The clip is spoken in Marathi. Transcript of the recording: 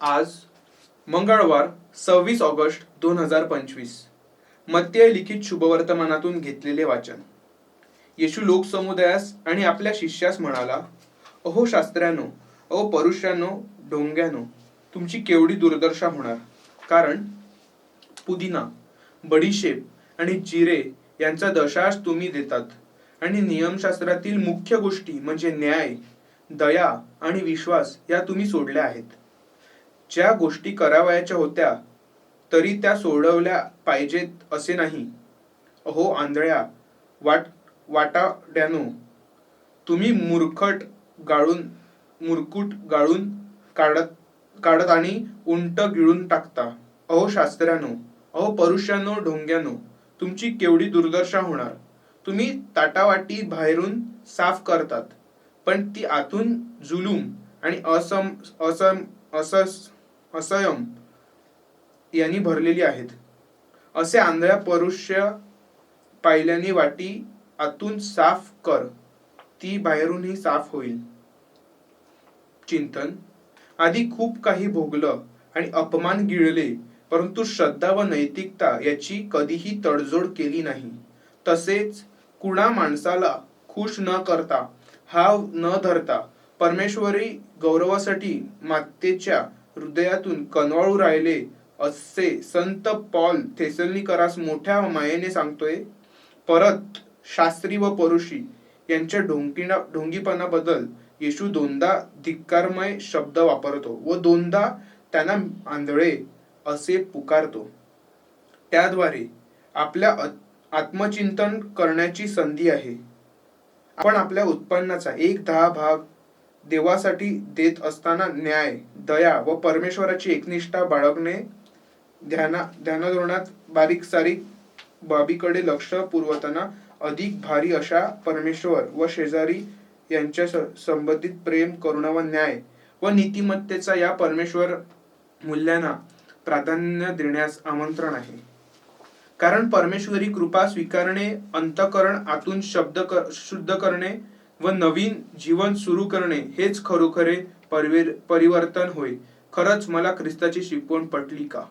आज मंगळवार सव्वीस ऑगस्ट दोन हजार पंचवीस. मत्य लिखित शुभवर्तमानातून घेतलेले वाचन. येशू लोकसमुदायास आणि आपल्या शिष्यास म्हणाला अहो शास्त्र्यानो अहो परुष्यानो डोंग्यानो तुमची केवढी दुर्दशा होणार. कारण पुदिना बडीशेप आणि जिरे यांचा दशाश तुम्ही देतात. आणि नियमशास्त्रातील मुख्य गोष्टी म्हणजे न्याय दया आणि विश्वास या तुम्ही सोडल्या आहेत. ज्या गोष्टी करावयाच्या होत्या तरी त्या सोडवल्या पाहिजेत असे नाही. अहो आंधळ्या वाट वाटाड्यानो तुम्ही मुरखट गाळून मुरकुट गाळून काढत काढत आणि उंट गिळून टाकता. अहो शास्त्र्यानो अहो परुष्यानो ढोंग्यानो तुमची केवढी दुर्दशा होणार. तुम्ही ताटावाटी बाहेरून साफ करतात पण ती आतून जुलूम आणि असम असम असस असयम यांनी भरलेली आहेत. असे आंधळ्या परुष्य पाहिल्याने वाटी आतून साफ कर. ती बाहेरूनही साफ होईल. चिंतन. आधी खूप काही भोगलं आणि अपमान गिळले परंतु श्रद्धा व नैतिकता याची कधीही तडजोड केली नाही. तसेच कुणा माणसाला खुश न करता हाव न धरता परमेश्वरी गौरवासाठी मातेच्या हृदयातून कनवाळू राहिले. असे संत पॉल थेसलनीकरास मोठ्या मायेने सांगतोय परत शास्त्री व परुषी यांच्या ढोंगिना ढोंगीपणाबद्दल येशू दोनदा धिक्कारमय शब्द वापरतो व दोनदा त्यांना आंधळे असे पुकारतो. त्याद्वारे आपल्या आत्मचिंतन करण्याची संधी आहे. आपण आपल्या उत्पन्नाचा एक दहा भाग देवासाठी देत असताना न्याय दया व परमेश्वराची एकनिष्ठा बाळगणे ध्याना ध्यानधोरणात बारीक सारीक बाबीकडे लक्ष पुरवताना अधिक भारी अशा परमेश्वर व शेजारी यांच्या संबंधित प्रेम करुणा व न्याय व नीतिमत्तेचा या परमेश्वर मूल्यांना प्राधान्य देण्यास आमंत्रण आहे. कारण परमेश्वरी कृपा स्वीकारणे अंतकरण आतून शब्द कर शुद्ध करणे व नवीन जीवन सुरू करणे हेच खरोखरे परिवर्तन होय. खरंच मला ख्रिस्ताची शिकवण पटली का?